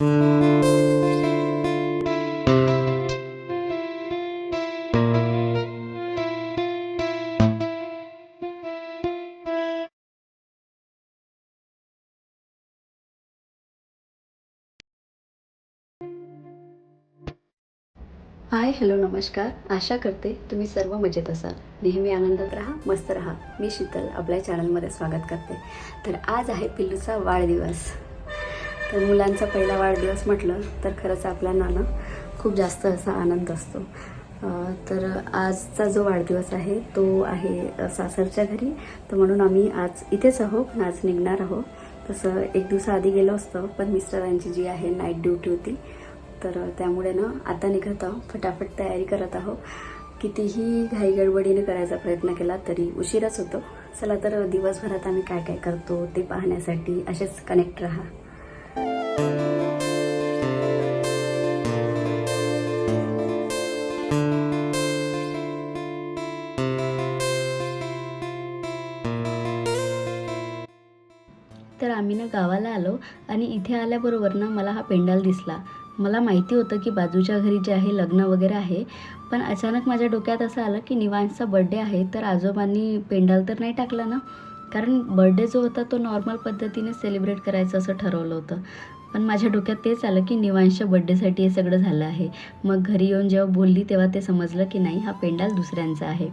Hi hello नमस्कार. आशा करते तुम्ही सर्व मजेत असाल. नेहमी आनंदात राहा मस्त राहा. मी शीतल आपल्या चॅनलमध्ये स्वागत करते. तर आज आहे पिल्लूचा वाढदिवस. तर मुलांचा पहिला वाढदिवस म्हटलं तर खरंच आपल्या नाना खूप जास्त असा आनंद असतो. तर आजचा जो वाढदिवस आहे तो आहे सासरच्या घरी. तर म्हणून आम्ही आज इथेच आहो पण आज निघणार आहो तसं एक दिवसाआधी गेलो असतो पण मिस्टरांची जी आहे नाईट ड्युटी होती तर त्यामुळे ना आता निघत आहो फटाफट तयारी करत आहो कितीही घाईगडबडीने करायचा प्रयत्न केला तरी उशीरच होतो. चला तर दिवसभरात आम्ही काय काय करतो ते पाहण्यासाठी असेच कनेक्ट राहा. आणि इथे आल्याबरोबर ना मला हा पेंडाल दिसला. मला माहिती होतं की बाजूच्या घरी जे आहे लग्न वगैरे आहे. पण अचानक माझ्या डोक्यात असं आलं की निवांशचा बड्डे आहे तर आजोबांनी पेंडाल तर नाही टाकला ना? कारण बड्डे जो होता तो नॉर्मल पद्धतीने सेलिब्रेट करायचं असं ठरवलं होतं. पण माझ्या डोक्यात तेच आलं की निवांशच्या बड्डेसाठी हे सगळं झालं आहे. मग घरी येऊन जेव्हा बोलली तेव्हा ते समजलं की नाही हा पेंडाल दुसऱ्यांचा आहे.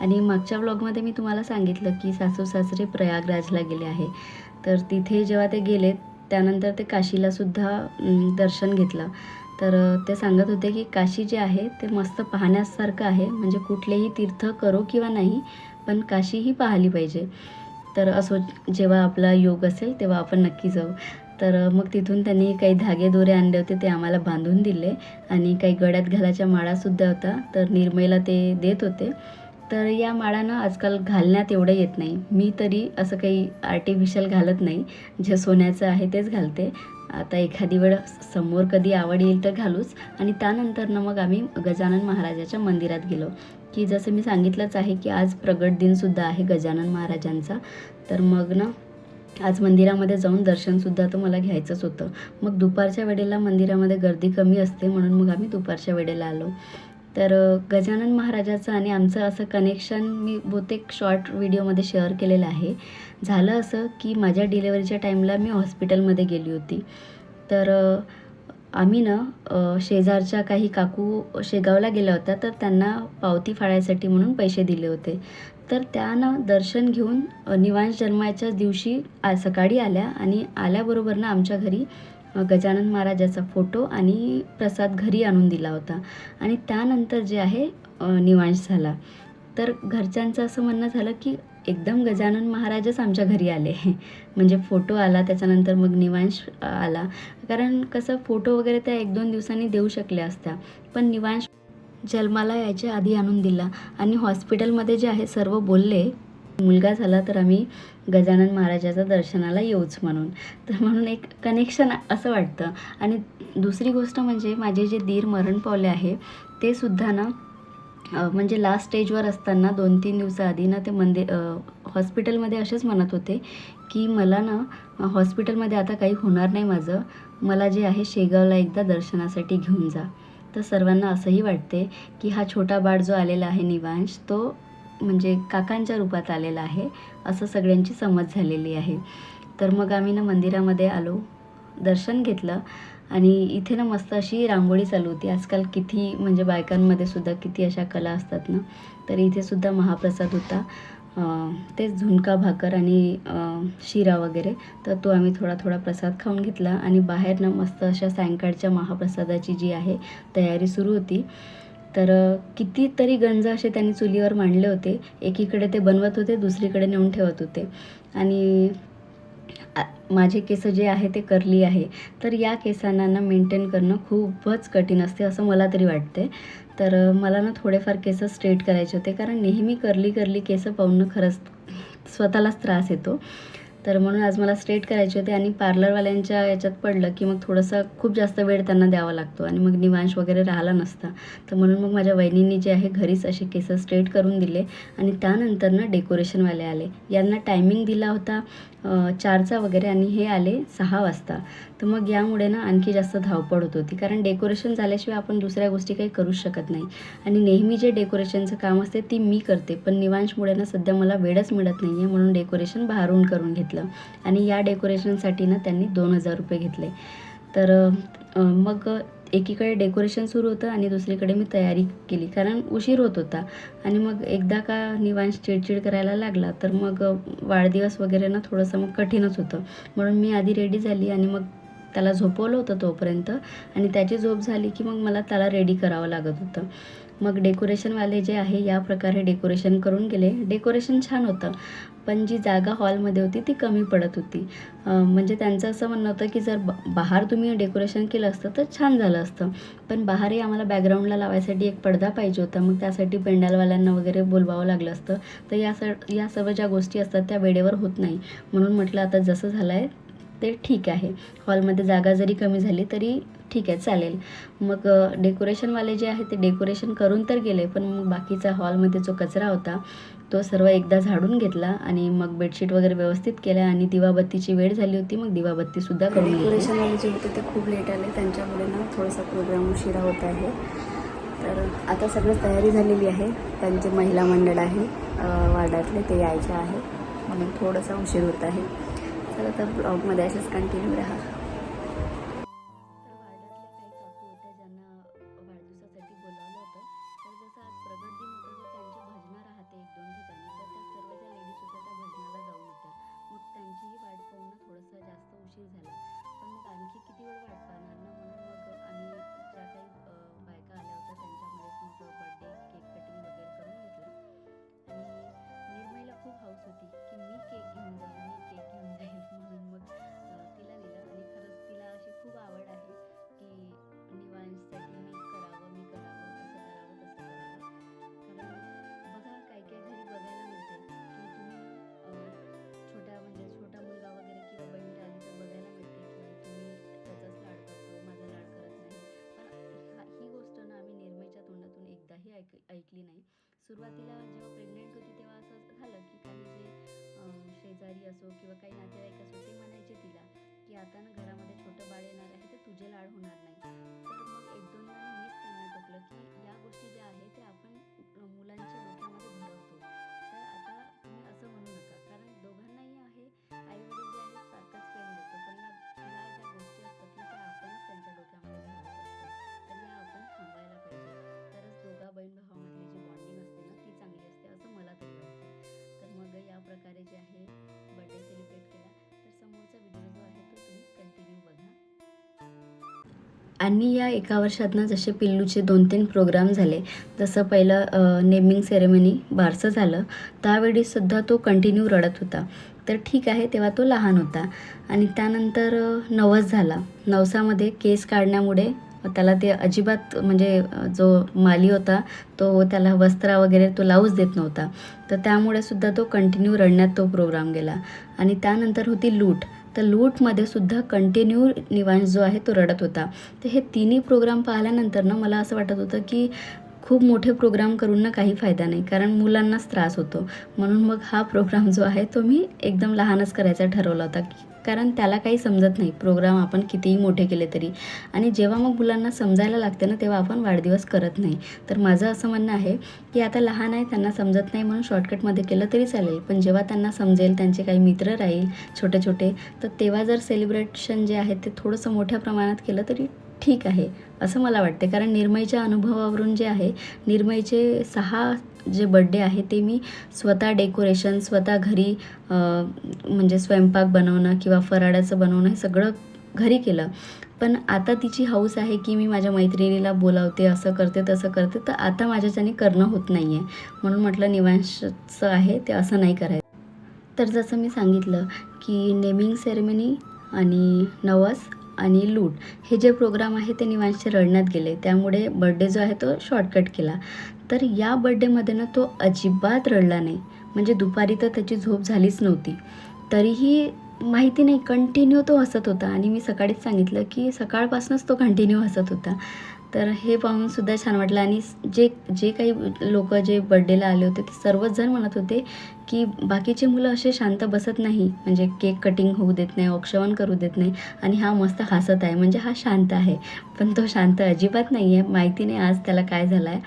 आणि मागच्या व्लॉगमध्ये मी तुम्हाला सांगितलं की सासू सासरे प्रयागराजला गेले आहे. तर तिथे जेव्हा ते गेले त्यानंतर ते काशीलासुद्धा दर्शन घेतलं. तर ते सांगत होते की काशी जे आहे ते मस्त पाहण्यासारखं आहे. म्हणजे कुठलेही तीर्थ करो किंवा नाही पण काशी ही पाहिली पाहिजे. तर असो जेव्हा आपला योग असेल तेव्हा आपण नक्की जाऊ. तर मग तिथून त्यांनी काही धागे दोरे आणले होते ते आम्हाला बांधून दिले. आणि काही गळ्यात घालायच्या माळासुद्धा होता तर निर्मयला ते देत होते. तर या माळानं आजकाल घालण्यात एवढं येत नाही. मी तरी असं काही आर्टिफिशियल घालत नाही. जे सोन्याचं आहे तेच घालते. आता एखादी वेळ समोर कधी आवड येईल तर घालूच. आणि त्यानंतर ना मग आम्ही गजानन महाराजाच्या मंदिरात गेलो. की जसं मी सांगितलंच आहे की आज प्रगट दिनसुद्धा आहे गजानन महाराजांचा. तर मग ना आज मंदिरामध्ये जाऊन दर्शनसुद्धा तर मला घ्यायचंच होतं. मग दुपारच्या वेळेला मंदिरामध्ये गर्दी कमी असते म्हणून मग आम्ही दुपारच्या वेळेला आलो. तर गजानन महाराजाचं आणि आमचं असं कनेक्शन मी बहुतेक शॉर्ट व्हिडिओमध्ये शेअर केलेलं आहे. झालं असं की माझ्या डिलेवरीच्या टाईमला मी हॉस्पिटलमध्ये गेली होती. तर आम्ही ना शेजारच्या काही काकू शेगावला गेल्या होत्या तर त्यांना पावती फाळायसाठी म्हणून पैसे दिले होते. तर त्या ना दर्शन घेऊन निवांश जन्माच्या दिवशी आ सकाळी आल्या आणि आल्याबरोबर ना आमच्या घरी गजानन महाराजाचा फोटो आणि प्रसाद घरी आणून दिला होता. आणि त्यानंतर जे आहे निवांश झाला. तर घरच्यांचं असं म्हणणं झालं की एकदम गजानन महाराजच आमच्या घरी आले. म्हणजे फोटो आला त्याच्यानंतर मग निवांश आला. कारण कसं फोटो वगैरे त्या एक दोन दिवसांनी देऊ शकल्या असत्या. पण निवांश जन्माला यायच्या आधी आणून दिला. आणि हॉस्पिटलमध्ये जे आहे सर्व बोलले मुलगा झाला तर आम्ही गजानन महाराजाच्या दर्शनाला येऊच म्हणून. तर म्हणून एक कनेक्शन असं वाटतं. आणि दुसरी गोष्ट म्हणजे माझे जे दीर मरण पावले आहे ते सुद्धा ना म्हणजे लास्ट स्टेजवर असताना दोन तीन दिवसाआधी ना ते मंदिर हॉस्पिटलमध्ये असेच म्हणत होते की मला ना हॉस्पिटलमध्ये आता काही होणार नाही माझं. मला जे आहे शेगावला एकदा दर्शनासाठी घेऊन जा. तर सर्वांना असंही वाटते की हा छोटा बाळ जो आलेला आहे निवांश तो म्हणजे काकांच्या रूपात आलेला आहे असं सगळ्यांची समज झालेली आहे. तर मग आम्ही ना मंदिरामध्ये आलो दर्शन घेतलं आणि इथे ना मस्त अशी रांगोळी चालू होती. आजकाल किती म्हणजे बायकांमध्ये सुद्धा किती अशा कला असतात ना तर इथे सुद्धा महाप्रसाद होता. तेच झुणका भाकर आणि शिरा वगैरे तर तो आम्ही थोडा थोडा प्रसाद खाऊन घेतला आणि बाहेर ना मस्त अशा सायंकाळच्या महाप्रसादाची जी आहे तयारी सुरू होती. तर कितीतरी गंज असे त्यांनी चुलीवर मांडले होते. एकीकडे ते बनवत होते दुसरीकडे नेऊन ठेवत होते. आणि माझे केस जे आहे ते करली आहे. तर या केसांना ना मेंटेन करणं खूपच कठीण असते असं मला तरी वाटते तर मला ना थोडेफार केस स्ट्रेट करायचे होते. कारण नेहमी करली करली केस पाहून खरंच स्वतःलाच त्रास येतो. तर म्हणून आज मला स्ट्रेट करायचे होते आणि पार्लरवाल्यांच्या याच्यात पडलं की मग थोडंसं खूप जास्त वेळ त्यांना द्यावा लागतो आणि मग निवांश वगैरे राहिला नसता. तर म्हणून मग माझ्या वहिनींनी जे आहे घरीच असे केस स्ट्रेट करून दिले आणि त्यानंतर ना डेकोरेशनवाले आले. यांना टायमिंग दिला होता चारचा वगैरे आणि हे आले सहा वाजता. तर मग यामुळे ना आणखी जास्त धावपळ होत होती. कारण डेकोरेशन झाल्याशिवाय आपण दुसऱ्या गोष्टी काही करूच शकत नाही. आणि नेहमी जे डेकोरेशनचं काम असते ती मी करते. पण निवांशमुळे ना सध्या मला वेळच मिळत नाही आहे म्हणून डेकोरेशन बाहेरून करून घेतलं. आणि या डेकोरेशनसाठी ना त्यांनी दोन हजार रुपये घेतले. तर मग एकीकडे डेकोरेशन सुरू होतं आणि दुसरीकडे मी तयारी केली. कारण उशीर होत होता. आणि मग एकदा का निवांश चिडचिड करायला लागला तर मग वाढदिवस वगैरे ना थोडंसं मग कठीणच होतं. म्हणून मी आधी रेडी झाली आणि मग त्याला झोपवलं होतं तोपर्यंत. आणि त्याची झोप झाली की मग मला त्याला रेडी करावं लागत होतं. मग डेकोरेशनवाले जे आहे या प्रकारे डेकोरेशन करून गेले. डेकोरेशन छान होतं. पण जी जागा हॉलमध्ये होती ती कमी पडत होती. म्हणजे त्यांचं असं म्हणणं होतं की जर ब बाहेर तुम्ही डेकोरेशन केलं असतं तर छान झालं असतं. पण बाहेरही आम्हाला बॅकग्राऊंडला लावायसाठी एक पडदा पाहिजे होता. मग त्यासाठी पेंडालवाल्यांना वगैरे बोलवावं लागलं असतं. तर या स या सर्व ज्या गोष्टी असतात त्या वेळेवर होत नाही. म्हणून म्हटलं आता जसं झालं आहे ते ठीक आहे. हॉलमध्ये जागा जरी कमी झाली तरी ठीक आहे चालेल. मग डेकोरेशनवाले जे आहे ते डेकोरेशन करून तर गेले. पण मग बाकीचा हॉलमध्ये जो कचरा होता तो सर्व एकदा झाडून घेतला आणि मग बेडशीट वगैरे व्यवस्थित केल्या आणि दिवाबत्तीची वेळ झाली होती मग दिवाबत्तीसुद्धा करून डेकोरेशनवाले जे होते ते खूप लेट आले. त्यांच्यामुळे ना थोडासा प्रोग्राम उशिरा होत आहे. तर आता सगळं तयारी झालेली आहे. त्यांचे महिला मंडळ आहे वार्डातले ते यायचे आहे. म्हणून थोडासा उशीर होत आहे. चला तर ब्लॉगमध्ये असेच कंटिन्यू राहा. उशीर झाला. पण मग आणखी किती वेळ वाट ऐकली नाही. सुरुवातीला जेव्हा प्रेग्नेंट होती तेव्हा असं झालं की काही जे शेजारी असो किंवा काही नातेवाईक असो ते म्हणायचे तिला की आता ना घरामध्ये छोटं बाळ येणार आहे तर तुझे लाड होणार नाही. तर मग एक दोनदा मीच त्यांना टोकलं की या गोष्टी ज्या आहेत आणि या एका वर्षात ना जसे पिल्लूचे दोन तीन प्रोग्राम झाले जसं पहिलं नेमिंग सेरेमनी बारसं झालं. त्यावेळी सुद्धा तो कंटिन्यू रडत होता. तर ठीक आहे तेव्हा तो लहान होता. आणि त्यानंतर नवस झाला. नवसामध्ये केस काढण्यामुळे त्याला ते अजिबात म्हणजे जो माली होता तो त्याला वस्त्र वगैरे तो लावूच देत नव्हता. तर त्यामुळे सुद्धा तो कंटिन्यू रडण्यात तो प्रोग्राम गेला. आणि त्यानंतर होती लूट. तर लूटमध्ये सुद्धा कंटिन्यू निवांश जो आहे तो रडत होता. तर हे तिन्ही प्रोग्राम पाहिल्यानंतर ना मला असं वाटत होतं की खूप मोठे प्रोग्राम करून ना काही फायदा नाही कारण मुलांनाच त्रास होतो. म्हणून मग हा प्रोग्राम जो आहे तो मी एकदम लहानच करायचा ठरवला होता. की कारण त्याला काही समजत नाही. प्रोग्राम आपण कितीही मोठे केले तरी. आणि जेव्हा मग मुलांना समजायला लागते ना तेव्हा आपण वाढदिवस करत नाही. तर माझं असं म्हणणं आहे की आता लहान आहे त्यांना समजत नाही म्हणून शॉर्टकटमध्ये केलं तरी चालेल. पण जेव्हा त्यांना समजेल त्यांचे काही मित्र राहील छोटे छोटे तर तेव्हा जर सेलिब्रेशन जे आहे ते थोडंसं मोठ्या प्रमाणात केलं तरी ठीक आहे असं मला वाटते. कारण निर्मयच्या अनुभवावरून जे आहे निर्मयचे सहा जे बड्डे आहे ते मी स्वतः डेकोरेशन स्वतः घरी म्हणजे स्वयंपाक बनवणं किंवा फराळाचं बनवणं हे सगळं घरी केलं. पण आता तिची हौस आहे की मी माझ्या मैत्रिणीला बोलावते असं करते तसं करते तर आता माझ्याच्याने करणं होत नाही आहे म्हणून म्हटलं निवांशचं आहे ते असं नाही करायचं. तर जसं मी सांगितलं की नेमिंग सेरेमनी आणि नवस आणि लूट. हे जे प्रोग्राम आहे ते निवांशचे रडण्यात गेले. त्यामुळे बड्डे जो आहे तो शॉर्टकट केला. तर या बड्डेमध्ये ना तो अजिबात रडला नाही. म्हणजे दुपारी तर त्याची झोप झालीच नव्हती. तरीही माहिती नाही कंटिन्यू तो हसत होता. आणि मी सकाळीच सांगितलं की सकाळपासूनच तो कंटिन्यू हसत होता. तर हे पाहूनसुद्धा छान वाटलं. आणि जे जे काही लोक जे बड्डेला आले होते ते सर्वच जण म्हणत होते की बाकीचे मुलं असे शांत बसत नाही. म्हणजे केक कटिंग होऊ देत नाही औक्षवण करू देत नाही. आणि हा मस्त हसत आहे. म्हणजे हा शांत आहे. पण तो शांत अजिबात नाही आहे. माहिती नाही आज त्याला काय झालं आहे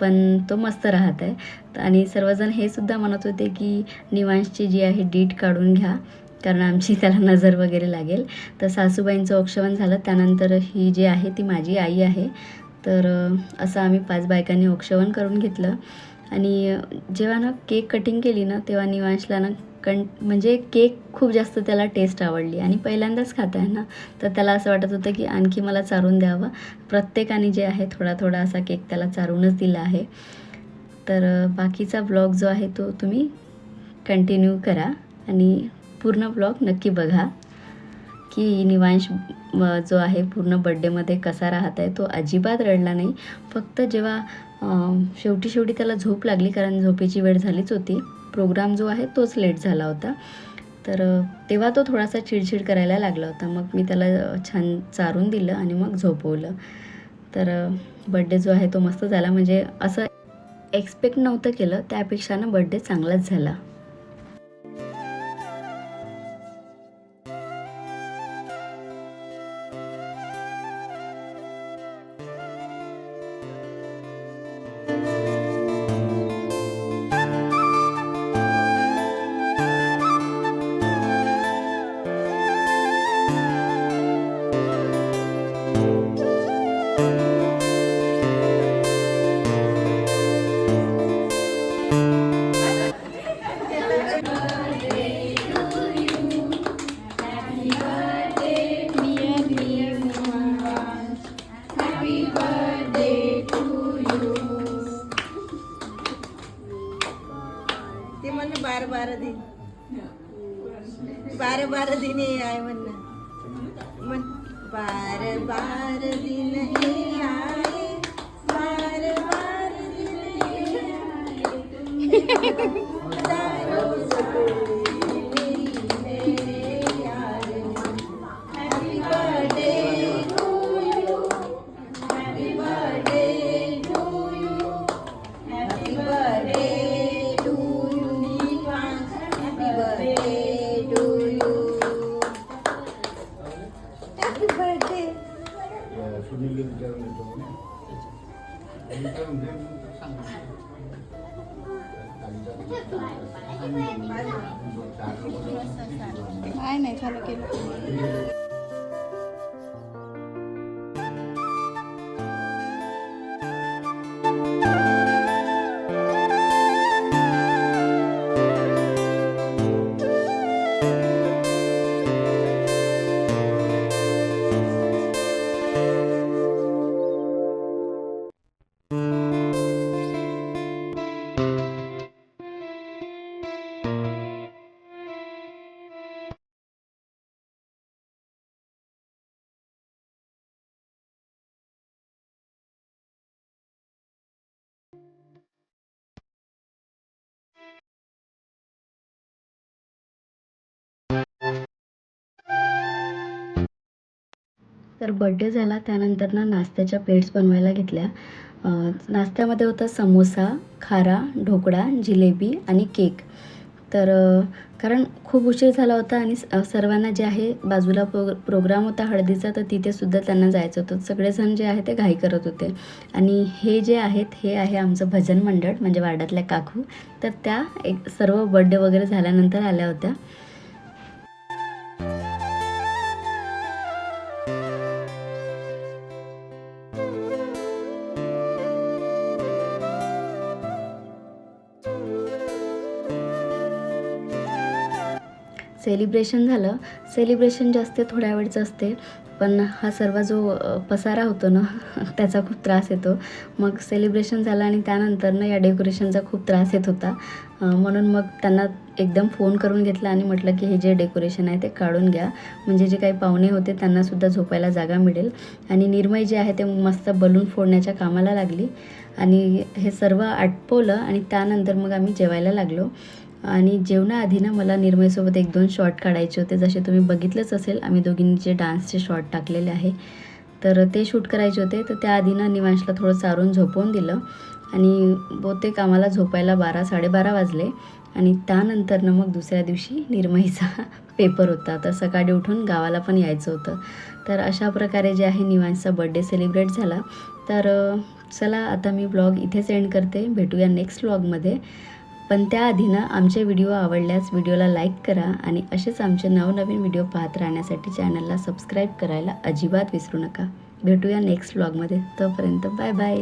पण तो मस्त राहत आहे. आणि सर्वजण हे सुद्धा म्हणत होते की निवांशची जी आहे डीट काढून घ्या. कारण आमची त्याला नजर वगैरे लागेल. तर सासूबाईंचं औक्षवण झालं. त्यानंतर ही जी आहे ती माझी आई आहे. तर असं आम्ही पाच बायकांनी औक्षवण करून घेतलं. आणि जेव्हा ना केक कटिंग केली ना तेव्हा निवांशला ना कण म्हणजे केक खूप जास्त त्याला टेस्ट आवडली. आणि पहिल्यांदाच खात आहे ना तर त्याला असं वाटत होतं की आणखी मला चारून द्यावं. प्रत्येकाने जे आहे थोडा थोडा असा केक त्याला चारूनच दिला आहे. तर बाकीचा ब्लॉग जो आहे तो तुम्ही कंटिन्यू करा. आणि पूर्ण ब्लॉग नक्की बघा. की निवांश जो आहे पूर्ण बड्डेमध्ये कसा राहत आहे तो अजिबात रडला नाही. फक्त जेव्हा शेवटी शेवटी त्याला झोप लागली कारण झोपेची वेळ झालीच होती. प्रोग्राम जो आहे तोच लेट झाला होता. तर तेव्हा तो थोडासा चिडचिड करायला लागला होता. मग मी त्याला छान चारून दिलं आणि मग झोपवलं. तर बड्डे जो आहे तो मस्त झाला. म्हणजे असं एक्सपेक्ट नव्हतं केलं. त्यापेक्षा ना बड्डे चांगलाच झाला. बार बार सुनील विचारून येतो विचारून घे, सांग. काय नाही झालं केलं तर बड्डे झाला त्यानंतर ना नाश्त्याच्या प्लेट्स बनवायला घेतल्या. नाश्त्यामध्ये होता समोसा खारा ढोकळा जिलेबी आणि केक. तर कारण खूप उशीर झाला होता आणि सर्वांना जे आहे बाजूला प्रो प्रोग्राम होता हळदीचा तर तिथेसुद्धा त्यांना जायचं होतं. सगळेजण जे आहे ते घाई करत होते. आणि हे जे आहेत हे आहे आमचं भजन मंडळ म्हणजे वाड्यातल्या काकू. तर त्या एक सर्व बड्डे वगैरे झाल्यानंतर आल्या होत्या. सेलिब्रेशन झालं. सेलिब्रेशन जास्त थोड्या वेळचं असते. पण हा सर्व जो पसारा होतो ना त्याचा खूप त्रास येतो. मग सेलिब्रेशन झालं आणि त्यानंतर ना या डेकोरेशनचा खूप त्रास येत होता. म्हणून मग त्यांना एकदम फोन करून घेतला आणि म्हटलं की हे जे डेकोरेशन आहे ते काढून घ्या. म्हणजे जे काही पाहुणे होते त्यांनासुद्धा झोपायला जागा मिळेल. आणि निर्मय जे आहे ते मस्त बलून फोडण्याच्या कामाला लागली. आणि हे सर्व आटपवलं आणि त्यानंतर मग आम्ही जेवायला लागलो. आणि जेवणाआधी ना मला निर्मयसोबत एक दोन शॉर्ट काढायचे होते. जसे तुम्ही बघितलंच असेल आम्ही दोघींनी जे डान्सचे शॉर्ट टाकलेले आहे तर ते शूट करायचे होते. तर त्याआधी ना निवांशला थोडं चारून झोपवून दिलं आणि बहुतेक आम्हाला झोपायला बारा साडेबारा वाजले आणि त्यानंतरनं मग दुसऱ्या दिवशी निर्मईचा पेपर होता. तर सकाळी उठून गावाला पण यायचं होतं. तर अशा प्रकारे जे आहे निवांशचा बड्डे सेलिब्रेट झाला. तर चला आता मी ब्लॉग इथेच एंड करते. भेटूया नेक्स्ट ब्लॉगमध्ये पण त्याआधी ना आमचे व्हिडिओ आवडल्यास व्हिडिओला लाईक करा आणि असेच आमचे नवनवीन व्हिडिओ पाहत राहण्यासाठी चॅनलला सबस्क्राईब करायला अजिबात विसरू नका. भेटूया नेक्स्ट व्लॉगमध्ये तोपर्यंत बाय बाय.